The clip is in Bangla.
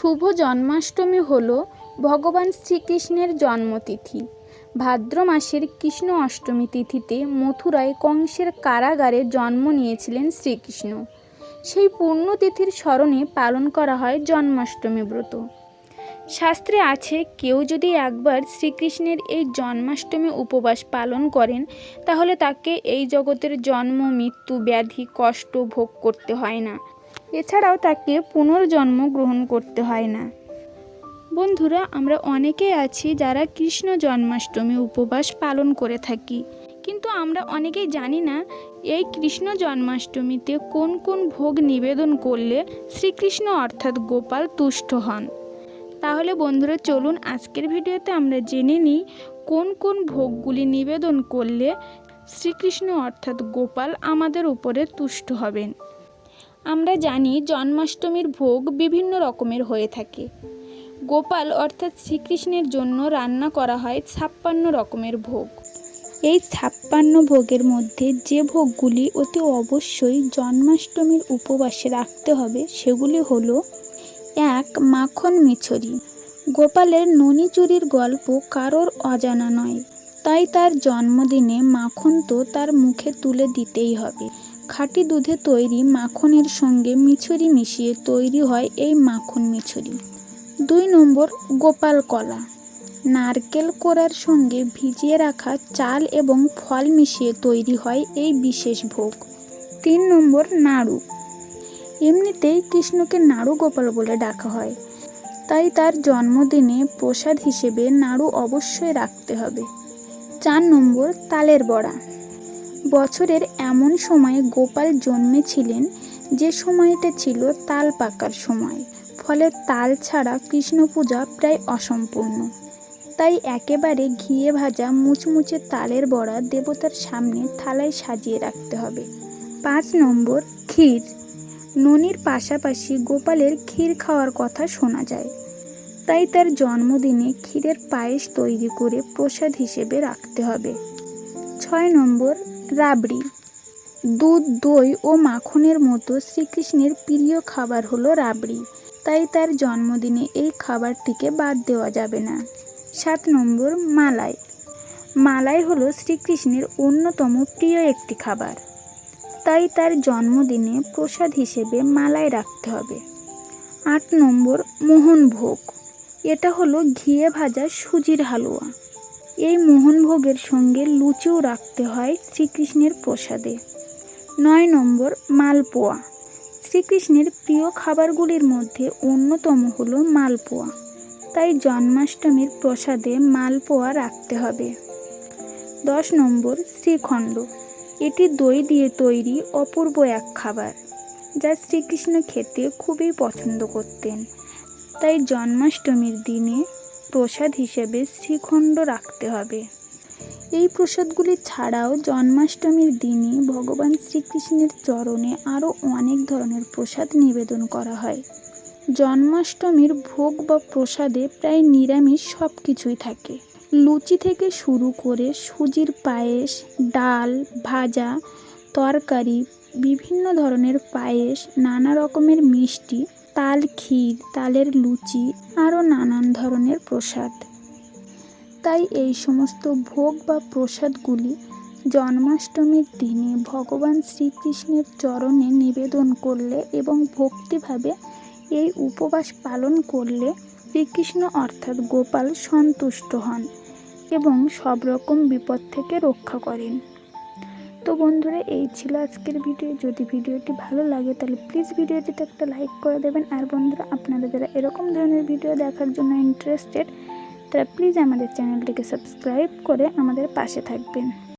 শুভ জন্মাষ্টমী হল ভগবান শ্রীকৃষ্ণের জন্মতিথি। ভাদ্র মাসের কৃষ্ণ অষ্টমী তিথিতে মথুরায় কংসের কারাগারে জন্ম নিয়েছিলেন শ্রীকৃষ্ণ। সেই পুণ্যতিথির স্মরণে পালন করা হয় জন্মাষ্টমী ব্রত। শাস্ত্রে আছে, কেউ যদি একবার শ্রীকৃষ্ণের এই জন্মাষ্টমী উপবাস পালন করেন, তাহলে তাকে এই জগতের জন্ম, মৃত্যু, ব্যাধি, কষ্ট ভোগ করতে হয় না। এছাড়াও তাকে পুনর্জন্ম গ্রহণ করতে হয় না। বন্ধুরা, আমরা অনেকেই আছি যারা কৃষ্ণ জন্মাষ্টমী উপবাস পালন করে থাকি। কিন্তু আমরা অনেকেই জানি না এই কৃষ্ণ জন্মাষ্টমীতে কোন কোন ভোগ নিবেদন করলে শ্রীকৃষ্ণ অর্থাৎ গোপাল তুষ্ট হন। তাহলে বন্ধুরা, চলুন আজকের ভিডিওতে আমরা জেনে নিই কোন কোন ভোগগুলি নিবেদন করলে শ্রীকৃষ্ণ অর্থাৎ গোপাল আমাদের উপরে তুষ্ট হবেন। আমরা জানি জন্মাষ্টমীর ভোগ বিভিন্ন রকমের হয়ে থাকে। গোপাল অর্থাৎ শ্রীকৃষ্ণের জন্য রান্না করা হয় ছাপ্পান্ন রকমের ভোগ। এই ছাপ্পান্ন ভোগের মধ্যে যে ভোগগুলি অতি অবশ্যই জন্মাষ্টমীর উপবাসে রাখতে হবে সেগুলি হলো এক, মাখন মিছরি। গোপালের ননি চুরির গল্প কারোর অজানা নয়। তাই তার জন্মদিনে মাখন তো তার মুখে তুলে দিতেই হবে। খাঁটি দুধে তৈরি মাখনের সঙ্গে মিছরি মিশিয়ে তৈরি হয় এই মাখন মিছরি। দুই নম্বর গোপাল কলা। নারকেল কোড়ার সঙ্গে ভিজিয়ে রাখা চাল এবং ফল মিশিয়ে তৈরি হয় এই বিশেষ ভোগ। তিন নম্বর নাড়ু। এমনিতেই কৃষ্ণকে নাড়ু গোপাল বলে ডাকা হয়। তাই তার জন্মদিনে প্রসাদ হিসেবে নাড়ু অবশ্যই রাখতে হবে। চার নম্বর তালের বড়া। বছরের এমন সময়ে গোপাল জন্মেছিলেন যে সময়টা ছিল তাল পাকার সময়। ফলে তাল ছাড়া কৃষ্ণ পূজা প্রায় অসম্পূর্ণ। তাই একেবারে ঘিয়ে ভাজা মুচমুচে তালের বড়া দেবতার সামনে থালায় সাজিয়ে রাখতে হবে। পাঁচ নম্বর, ক্ষীর। ননির পাশাপাশি গোপালের ক্ষীর খাওয়ার কথা শোনা যায়। তাই তার জন্মদিনে ক্ষীরের পায়েস তৈরি করে প্রসাদ হিসেবে রাখতে হবে। ছয় নম্বর, রাবড়ি। দুধ, দই ও মাখনের মতো শ্রীকৃষ্ণের প্রিয় খাবার হলো রাবড়ি। তাই তার জন্মদিনে এই খাবারটিকে বাদ দেওয়া যাবে না। সাত নম্বর, মালাই। মালাই হলো শ্রীকৃষ্ণের অন্যতম প্রিয় একটি খাবার। তাই তার জন্মদিনে প্রসাদ হিসেবে মালাই রাখতে হবে। আট নম্বর, মোহনভোগ। এটা হলো ঘিয়ে ভাজা সুজির হালুয়া। এই মোহনভোগের সঙ্গে লুচিও রাখতে হয় শ্রীকৃষ্ণের প্রসাদে। নয় নম্বর, মালপোয়া। শ্রীকৃষ্ণের প্রিয় খাবারগুলির মধ্যে অন্যতম হলো মালপোয়া। তাই জন্মাষ্টমীর প্রসাদে মালপোয়া রাখতে হবে। দশ নম্বর, শ্রীখণ্ড। এটি দই দিয়ে তৈরি অপূর্ব এক খাবার, যা শ্রীকৃষ্ণ খেতে খুবই পছন্দ করতেন। তাই জন্মাষ্টমীর দিনে প্রসাদ হিসেবে শ্রীখণ্ড রাখতে হবে। এই প্রসাদগুলি ছাড়াও জন্মাষ্টমীর দিনে ভগবান শ্রীকৃষ্ণের চরণে আরও অনেক ধরনের প্রসাদ নিবেদন করা হয়। জন্মাষ্টমীর ভোগ বা প্রসাদে প্রায় নিরামিষ সব কিছুই থাকে। লুচি থেকে শুরু করে সুজির পায়েস, ডাল, ভাজা, তরকারি, বিভিন্ন ধরনের পায়েস, নানা রকমের মিষ্টি তাল ক্ষীর, তালের লুচি আরও নানান ধরনের প্রসাদ। তাই এই সমস্ত ভোগ বা প্রসাদগুলি জন্মাষ্টমীর দিনে ভগবান শ্রীকৃষ্ণের চরণে নিবেদন করলে এবং ভক্তিভাবে এই উপবাস পালন করলে শ্রীকৃষ্ণ অর্থাৎ গোপাল সন্তুষ্ট হন এবং সব রকম বিপদ থেকে রক্ষা করেন। তো বন্ধুরা, এই ছিল আজকের ভিডিও যদি ভিডিওটি ভালো লাগে, তাহলে প্লিজ ভিডিওটিতে একটা লাইক করে দেবেন। আর বন্ধুরা আপনারা যারা এরকম ধরনের ভিডিও দেখার জন্য ইন্টারেস্টেড তারা প্লিজ আমাদের চ্যানেলটিকে সাবস্ক্রাইব করে আমাদের পাশে থাকবেন।